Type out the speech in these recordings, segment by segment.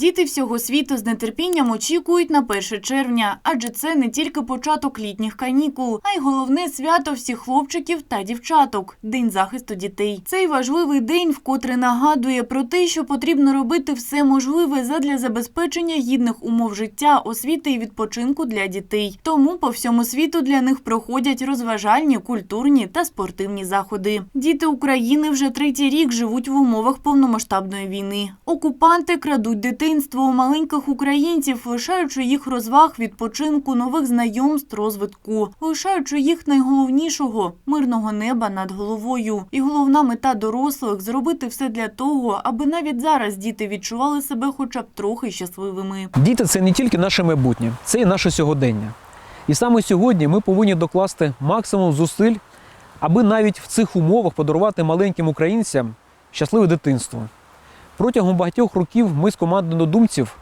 Діти всього світу з нетерпінням очікують на 1 червня, адже це не тільки початок літніх канікул, а й головне свято всіх хлопчиків та дівчаток День захисту дітей. Цей важливий день вкотре нагадує про те, що потрібно робити все можливе задля забезпечення гідних умов життя, освіти і відпочинку для дітей. Тому по всьому світу для них проходять розважальні, культурні та спортивні заходи. Діти України вже третій рік живуть в умовах повномасштабної війни. Окупанти крадуть дитинство у маленьких українців, лишаючи їх розваг, відпочинку, нових знайомств, розвитку, лишаючи їх найголовнішого мирного неба над головою. І головна мета дорослих зробити все для того, аби навіть зараз діти відчували себе хоча б трохи щасливими. Діти це не тільки наше майбутнє, це і наше сьогодення. І саме сьогодні ми повинні докласти максимум зусиль, аби навіть в цих умовах подарувати маленьким українцям щасливе дитинство. Протягом багатьох років ми з командою однодумців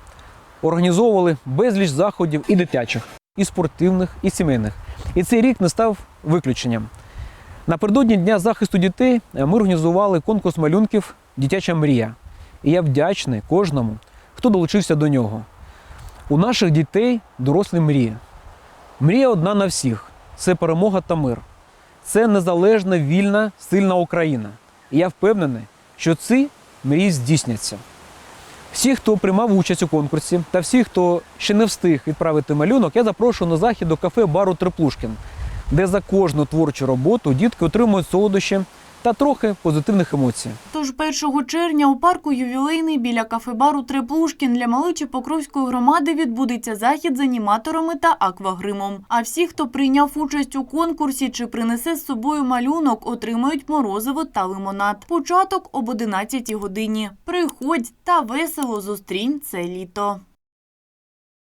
організовували безліч заходів і дитячих, і спортивних, і сімейних. І цей рік не став виключенням. Напередодні Дня захисту дітей е, ми організували конкурс малюнків Дитяча мрія. І я вдячний кожному, хто долучився до нього. У наших дітей дорослі мрії. Мрія одна на всіх це перемога та мир. Це незалежна, вільна, сильна Україна. І я впевнений, що ці мрії здійсняться. Всі, хто приймав участь у конкурсі, та всі, хто ще не встиг відправити малюнок, я запрошую на захід до кафе бару Триплушкін, де за кожну творчу роботу дітки отримують солодощі та трохи позитивних емоцій. Тож 1 червня у парку ювілейний біля кафе-бару Треплушкін для маличі Покровської громади відбудеться захід з аніматорами та аквагримом. А всі, хто прийняв участь у конкурсі чи принесе з собою малюнок, отримають морозиво та лимонад. Початок об 11 годині. Приходь та весело зустрінь це літо.